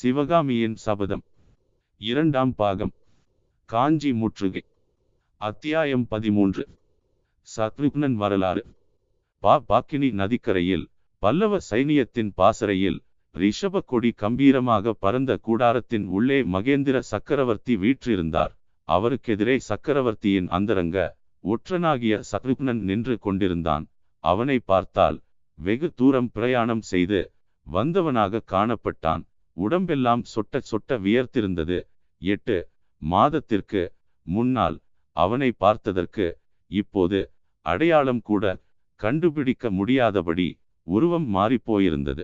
சிவகாமியின் சபதம். இரண்டாம் பாகம். காஞ்சி முற்றுகை. அத்தியாயம் பதிமூன்று. சத்ருக்னன் வரலாறு. பா பாக்கினி நதிக்கரையில் பல்லவ சைனியத்தின் பாசறையில் ரிஷப கொடி கம்பீரமாக பறந்த கூடாரத்தின் உள்ளே மகேந்திர சக்கரவர்த்தி வீற்றிருந்தார். அவருக்கெதிரே சக்கரவர்த்தியின் அந்தரங்க ஒற்றனாகிய சத்ருக்னன் நின்று கொண்டிருந்தான். அவனை பார்த்தால் வெகு தூரம் பிரயாணம் செய்து வந்தவனாக காணப்பட்டான். உடம்பெல்லாம் சொட்ட சொட்ட வியர்த்திருந்தது. எட்டு மாதத்திற்கு முன்னால் அவனை பார்த்ததற்கு இப்போது அடையாளம் கூட கண்டுபிடிக்க முடியாதபடி உருவம் மாறிப்போயிருந்தது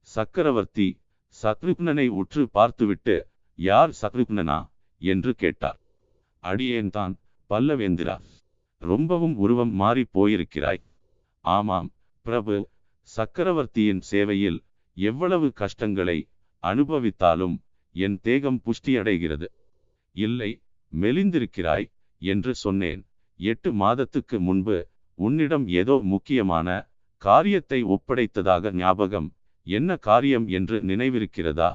சக்கரவர்த்தி சத்ருக்னனை உற்று பார்த்துவிட்டு யார் சத்ருக்னனா? என்று கேட்டார். அடியேன்தான் பல்லவேந்திரா. ரொம்பவும் உருவம் மாறி போயிருக்கிறாய். ஆமாம் பிரபு. சக்கரவர்த்தியின் சேவையில் எவ்வளவு கஷ்டங்களை அனுபவித்தாலும் என் தேகம் புஷ்டியடைகிறது. இல்லை மெலிந்திருக்கிறாய் என்று சொன்னேன். எட்டு மாதத்துக்கு முன்பு உன்னிடம் ஏதோ முக்கியமான காரியத்தை ஒப்படைத்ததாக ஞாபகம் என்ன காரியம் என்று நினைவிருக்கிறதா?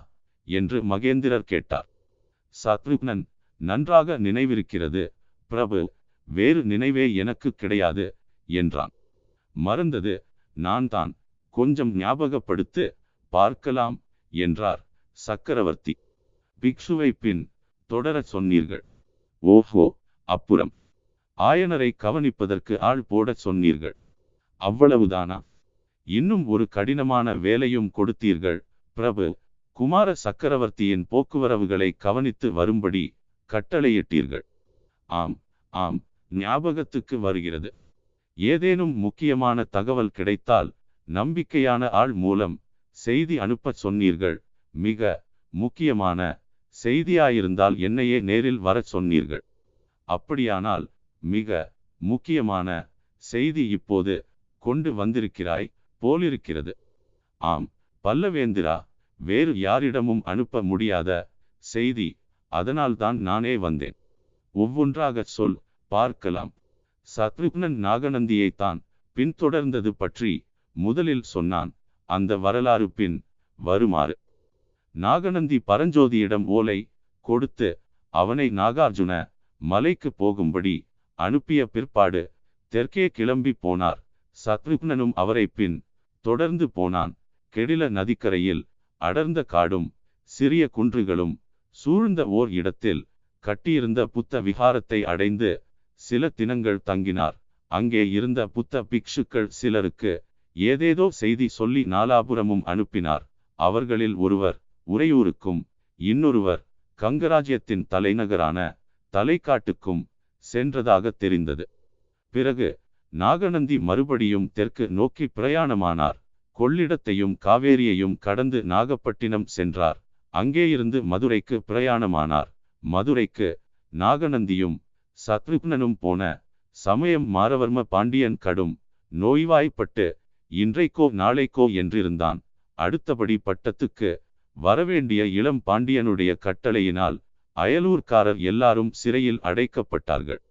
என்று மகேந்திரர் கேட்டார். சத்ருக்னன் நன்றாக நினைவிருக்கிறது. பிரபு வேறு நினைவே எனக்கு கிடையாது என்றான். மறந்தது நான் தான் கொஞ்சம் ஞாபகப்படுத்து பார்க்கலாம். என்றார் சக்கரவர்த்தி. பிக்ஷுவை பின் தொடரச் சொன்னீர்கள். ஓஹோ அப்புறம். ஆயனரை கவனிப்பதற்கு ஆள் போடச் சொன்னீர்கள். அவ்வளவுதானா? இன்னும் ஒரு கடினமான வேலையும் கொடுத்தீர்கள். பிரபு குமார சக்கரவர்த்தியின் போக்குவரவுகளை கவனித்து வரும்படி கட்டளையிட்டீர்கள். ஆம் ஆம் ஞாபகத்துக்கு வருகிறது. ஏதேனும் முக்கியமான தகவல் கிடைத்தால் நம்பிக்கையான ஆள் மூலம் செய்தி அனுப்பச் சொன்னீர்கள். மிக முக்கியமான செய்தியாயிருந்தால் என்னையே நேரில் வரச் சொன்னீர்கள். அப்படியானால் மிக முக்கியமான செய்தி இப்போது கொண்டு வந்திருக்கிறாய் போலிருக்கிறது. ஆம் பல்லவேந்திரா வேறு யாரிடமும் அனுப்ப முடியாத செய்தி அதனால்தான் நானே வந்தேன். ஒவ்வொன்றாகச் சொல் பார்க்கலாம். சத்ருக்னன் நாகநந்தியைத்தான் பின்தொடர்ந்தது பற்றி முதலில் சொன்னான். அந்த வரலாறு பின் வருமாறு. நாகநந்தி பரஞ்சோதியிடம் ஓலை கொடுத்து அவனை நாகார்ஜுன மலைக்கு போகும்படி அனுப்பிய பிற்பாடு தெற்கே கிளம்பி போனார். சத்ருக்னனும் அவரை பின் தொடர்ந்து போனான். கெடில நதிக்கரையில் அடர்ந்த காடும் சிறிய குன்றுகளும் சூழ்ந்த ஓர் இடத்தில் கட்டியிருந்த புத்த விகாரத்தை அடைந்து சில தினங்கள் தங்கினார். அங்கே இருந்த புத்த பிக்ஷுக்கள் சிலருக்கு ஏதேதோ செய்தி சொல்லி நாலாபுரமும் அனுப்பினார். அவர்களில் ஒருவர் உறையூருக்கும் இன்னொருவர் கங்கராஜ்யத்தின் தலைநகரான தலைக்காட்டுக்கும் சென்றதாக தெரிந்தது. பிறகு நாகநந்தி மறுபடியும் தெற்கு நோக்கி பிரயாணமானார். கொள்ளிடத்தையும் காவேரியையும் கடந்து நாகப்பட்டினம் சென்றார். அங்கேயிருந்து மதுரைக்கு பிரயாணமானார். மதுரைக்கு நாகநந்தியும் சத்ருக்னனும் போன சமயம் மாரவர்ம பாண்டியன் கடும் நோய்வாய்ப்பட்டு இன்றைக்கோ நாளைக்கோ என்றிருந்தான். அடுத்தபடி பட்டத்துக்கு வரவேண்டிய இளம் பாண்டியனுடைய கட்டளையினால் அயலூர்காரர் எல்லாரும் சிறையில் அடைக்கப்பட்டார்கள்.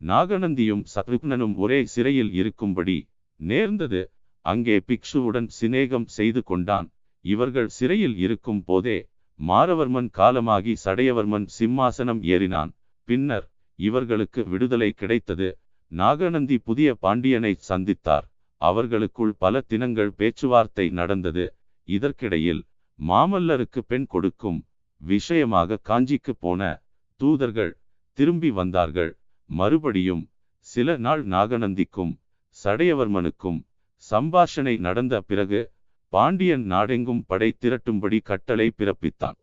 நாகநந்தியும் சத்ருக்னனும் ஒரே சிறையில் இருக்கும்படி நேர்ந்தது. அங்கே பிக்ஷுவுடன் சிநேகம் செய்து கொண்டான். இவர்கள் சிறையில் இருக்கும் போதே மாரவர்மன் காலமாகி சடையவர்மன் சிம்மாசனம் ஏறினான். பின்னர் இவர்களுக்கு விடுதலை கிடைத்தது. நாகநந்தி புதிய பாண்டியனை சந்தித்தார். அவர்களுக்குள் பல தினங்கள் பேச்சுவார்த்தை நடந்தது. இதற்கிடையில் மாமல்லருக்கு பெண் கொடுக்கும் விஷயமாக காஞ்சிக்கு போன தூதர்கள் திரும்பி வந்தார்கள். மறுபடியும் சில நாள் நாகநந்திக்கும் சடையவர்மனுக்கும் சம்பாஷணை நடந்த பிறகு பாண்டியன் நாடெங்கும் படை திரட்டும்படி கட்டளை பிறப்பித்தான்.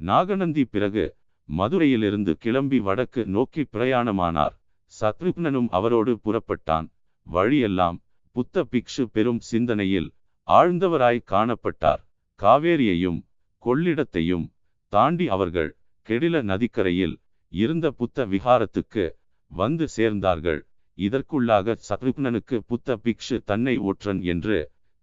நாகநந்தி பிறகு மதுரையிலிருந்து கிளம்பி வடக்கு நோக்கி பிரயாணமானார். சத்ருக்னனும் அவரோடு புறப்பட்டான். வழியெல்லாம் புத்த பிக்ஷு பெரும் சிந்தனையில் ஆழ்ந்தவராய் காணப்பட்டார். காவேரியையும் கொள்ளிடத்தையும் தாண்டி அவர்கள் கெடில நதிக்கரையில் இருந்த புத்த விகாரத்துக்கு வந்து சேர்ந்தார்கள். இதற்குள்ளாக சத்ருக்னனுக்கு புத்த பிக்ஷு தன்னை ஒற்றன் என்று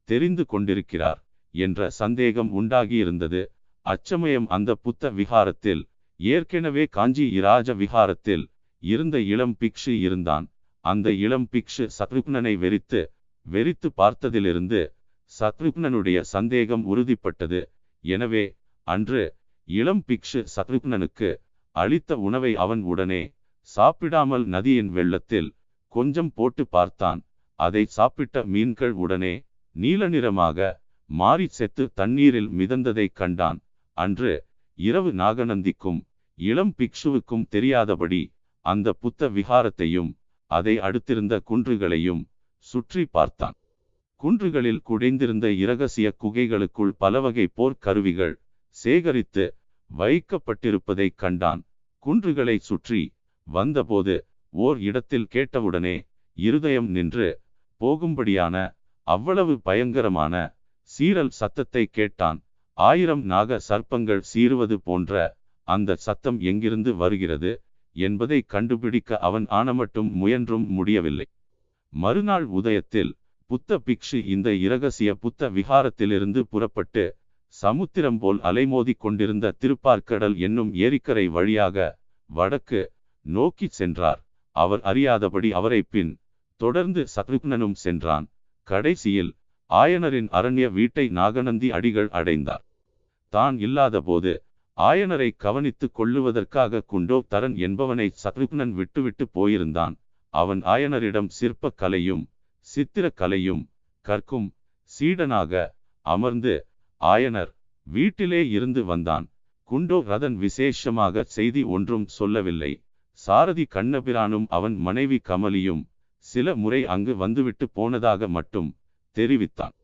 தெரிந்து கொண்டிருக்கிறார் என்ற சந்தேகம் உண்டாகியிருந்தது. அச்சமயம் அந்த புத்த விகாரத்தில் ஏற்கனவே காஞ்சி இராஜ விகாரத்தில் இருந்த இளம் பிக்ஷு இருந்தான். அந்த இளம் பிக்ஷு சத்ருக்னனை வெறித்து வெறித்து பார்த்ததிலிருந்து சத்ருக்னனுடைய சந்தேகம் உறுதிப்பட்டது. எனவே அன்று இளம் பிக்ஷு சத்ருக்னனுக்கு அளித்த உணவை அவன் உடனே சாப்பிடாமல் நதியின் வெள்ளத்தில் கொஞ்சம் போட்டு பார்த்தான். அதை சாப்பிட்ட மீன்கள் உடனே நீல நிறமாக மாறி செத்து தண்ணீரில் மிதந்ததைக் கண்டான். அன்று இரவு நாகநந்திக்கும் இளம் பிக்ஷுவுக்கும் தெரியாதபடி அந்த புத்த விகாரத்தையும் அதை அடுத்திருந்த குன்றுகளையும் சுற்றி பார்த்தான். குன்றுகளில் குடைந்திருந்த இரகசிய குகைகளுக்குள் பலவகை போர்க் கருவிகள் சேகரித்து வைக்கப்பட்டிருப்பதைக் கண்டான். குன்றுகளை சுற்றி வந்தபோது ஓர் இடத்தில் கேட்டவுடனே இருதயம் நின்று போகும்படியான அவ்வளவு பயங்கரமான சீரல் சத்தத்தை கேட்டான். ஆயிரம் நாக சர்ப்பங்கள் சீறுவது போன்ற அந்த சத்தம் எங்கிருந்து வருகிறது என்பதை கண்டுபிடிக்க அவன் ஆனமட்டும் முயன்றும் முடியவில்லை. மறுநாள் உதயத்தில் புத்த பிக்ஷு இந்த இரகசிய புத்த விகாரத்திலிருந்து புறப்பட்டு சமுத்திரம் போல் அலைமோதி கொண்டிருந்த திருப்பார்க்கடல் என்னும் ஏரிக்கரை வழியாக வடக்கு நோக்கி சென்றார். அவர் அறியாதபடி அவரை பின் தொடர்ந்து சத்ருக்னனும் சென்றான். கடைசியில் ஆயனரின் அரண்ய வீட்டை நாகநந்தி அடிகள் அடைந்தார். தான் இல்லாதபோது ஆயனரை கவனித்துக் கொள்ளுவதற்காக குண்டோ தரன் என்பவனை சத்ருக்னன் விட்டுவிட்டு போயிருந்தான். அவன் ஆயனரிடம் சிற்பக் கலையும் சித்திர கலையும் கற்கும் சீடனாக அமர்ந்து ஆயனர் வீட்டிலே இருந்து வந்தான். குண்டோ ரதன் விசேஷமாக செய்தி ஒன்றும் சொல்லவில்லை. சாரதி கண்ணபிரானும் அவன் மனைவி கமலியும் சில முறை அங்கு வந்துவிட்டு போனதாக மட்டும் தெரிவித்தான்.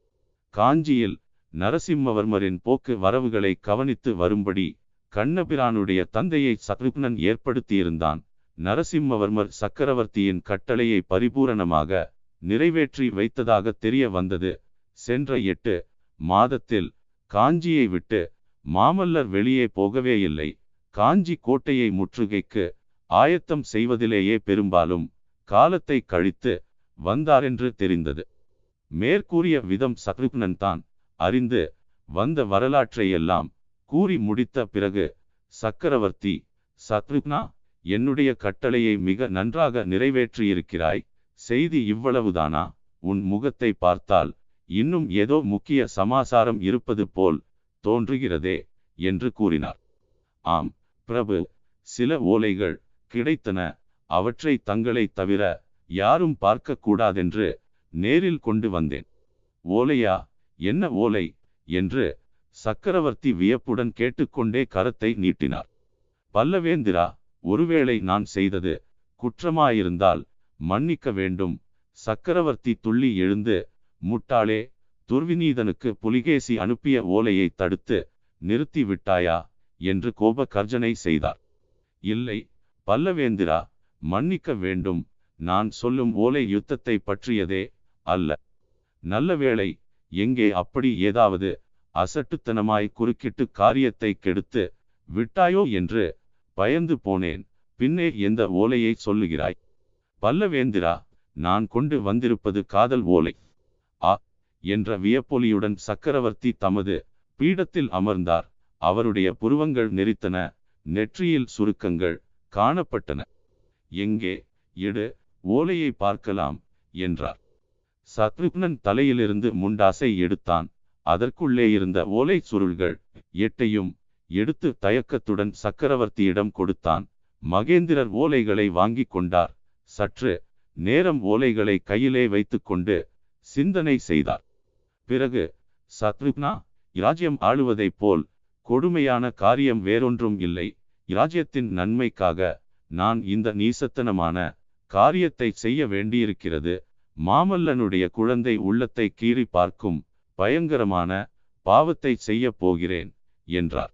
காஞ்சியில் நரசிம்மவர்மரின் போக்கு வரவுகளை கவனித்து வரும்படி கண்ணபிரானுடைய தந்தையை சத்ருக்னன் ஏற்படுத்தியிருந்தான். நரசிம்மவர்மர் சக்கரவர்த்தியின் கட்டளையை பரிபூரணமாக நிறைவேற்றி வைத்ததாக தெரிய வந்தது. சென்ற எட்டு மாதத்தில் காஞ்சியை விட்டு மாமல்லர் வெளியே போகவே இல்லை. காஞ்சி கோட்டையை முற்றுகைக்கு ஆயத்தம் செய்வதிலேயே பெரும்பாலும் காலத்தை கழித்து வந்தாரென்று தெரிந்தது. மேற்கூறிய விதம் சக்ருக்னன் தான் அறிந்து வந்த வரலாற்றையெல்லாம் கூறி முடித்த பிறகு சக்கரவர்த்தி சத்ருக்னா என்னுடைய கட்டளையை மிக நன்றாக நிறைவேற்றியிருக்கிறாய். செய்தி இவ்வளவுதானா? உன் முகத்தை பார்த்தால் இன்னும் ஏதோ முக்கிய சமாசாரம் இருப்பது போல் தோன்றுகிறதே என்று கூறினார். ஆம் பிரபு சில ஓலைகள் கிடைத்தன. அவற்றை தங்களை தவிர யாரும் பார்க்க கூடாதென்று நேரில் கொண்டு வந்தேன். ஓலையா என்ன ஓலை? என்று சக்கரவர்த்தி வியப்புடன் கேட்டுக்கொண்டே கரத்தை நீட்டினார். பல்லவேந்திரா ஒருவேளை நான் செய்தது குற்றமாயிருந்தால் மன்னிக்க வேண்டும். சக்கரவர்த்தி துள்ளி எழுந்து முட்டாளே துர்விநீதனுக்கு புலிகேசி அனுப்பிய ஓலையை தடுத்து நிறுத்தி விட்டாயா என்று கோப கர்ஜனை செய்தார். இல்லை பல்லவேந்திரா மன்னிக்க வேண்டும். நான் சொல்லும் ஓலை யுத்தத்தை பற்றியதே அல்ல. நல்ல வேளை எங்கே அப்படி ஏதாவது அசட்டுத்தனமாய் குறுக்கிட்டு காரியத்தை கெடுத்து விட்டாயோ என்று பயந்து போனேன். பின்னே எந்த ஓலையை சொல்லுகிறாய்? பல்லவேந்திரா நான் கொண்டு வந்திருப்பது காதல் ஓலை. ஆ என்ற வியப்பொலியுடன் சக்கரவர்த்தி தமது பீடத்தில் அமர்ந்தார். அவருடைய புருவங்கள் நெறித்தன நெற்றியில் சுருக்கங்கள் காணப்பட்டன. எங்கே? எடு ஓலையை பார்க்கலாம் என்றார். சத்ருக்னன் தலையிலிருந்து முண்டாசை எடுத்தான். அதற்குள்ளே இருந்த ஓலை சுருள்கள் எட்டையும் எடுத்து தயக்கத்துடன் சக்கரவர்த்தியிடம் கொடுத்தான். மகேந்திரர் ஓலைகளை வாங்கி கொண்டார். சற்று நேரம் ஓலைகளை கையிலே வைத்துக்கொண்டு சிந்தனை செய்தார். பிறகு சத்ருக்னா இராஜ்யம் ஆளுவதைப் போல் கொடுமையான காரியம் வேறொன்றும் இல்லை. இராஜ்யத்தின் நன்மைக்காக நான் இந்த நீசத்தனமான காரியத்தை செய்ய வேண்டியிருக்கிறது. மாமல்லனுடைய குழந்தை உள்ளத்தை கீறி பார்க்கும் பயங்கரமான பாவத்தை செய்ய போகிறேன் என்றார்.